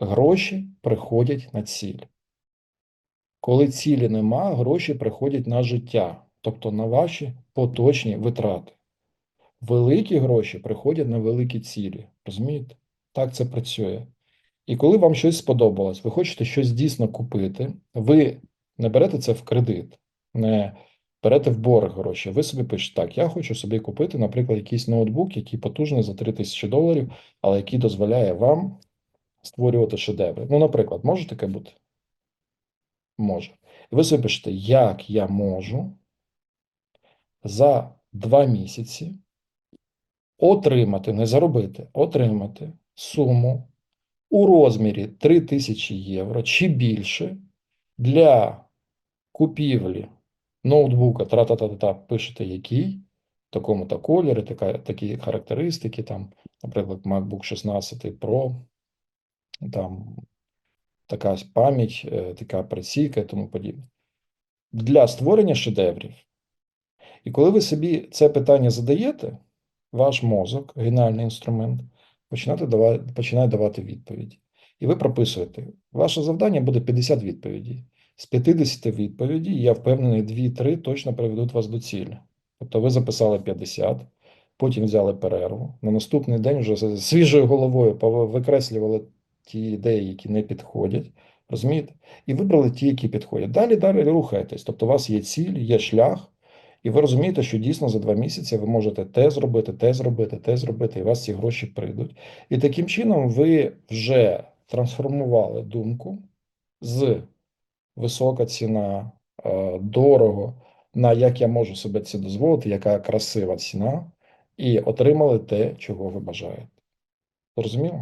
Гроші приходять на ціль. Коли цілі нема, гроші приходять на життя, тобто на ваші поточні витрати. Великі гроші приходять на великі цілі. Розумієте? Так це працює. І коли вам щось сподобалось, ви хочете щось дійсно купити, ви не берете це в кредит, не берете в борг гроші. Ви собі пишете, так, я хочу собі купити, наприклад, якийсь ноутбук, який потужний за 3000 доларів, але який дозволяє вам створювати шедеври. Ну, наприклад, може таке бути? Може. Ви собі пишете, як я можу за два місяці отримати, не заробити, отримати суму у розмірі 3000 євро чи більше для купівлі ноутбука, тра-та-та-та, пишете який, такому-то кольорі, така, такі характеристики, там, наприклад, MacBook 16 Pro, там така пам'ять, е, така приційка і тому подібне. Для створення шедеврів. І коли ви собі це питання задаєте, ваш мозок, геніальний інструмент, починає давати, починає давати відповіді. І ви прописуєте. Ваше завдання буде 50 відповідей. З 50 відповідей, я впевнений, 2-3 точно приведуть вас до цілі. Тобто ви записали 50, потім взяли перерву. На наступний день вже свіжою головою викреслювали ті ідеї, які не підходять. Розумієте? І вибрали ті, які підходять. Далі, далі рухаєтесь. Тобто, у вас є ціль, є шлях, і ви розумієте, що дійсно за два місяці ви можете те зробити, те зробити, те зробити, і у вас ці гроші прийдуть. І таким чином ви вже трансформували думку з висока ціна, е, дорого, на як я можу себе це дозволити, яка красива ціна, і отримали те, чого ви бажаєте. Зрозуміло?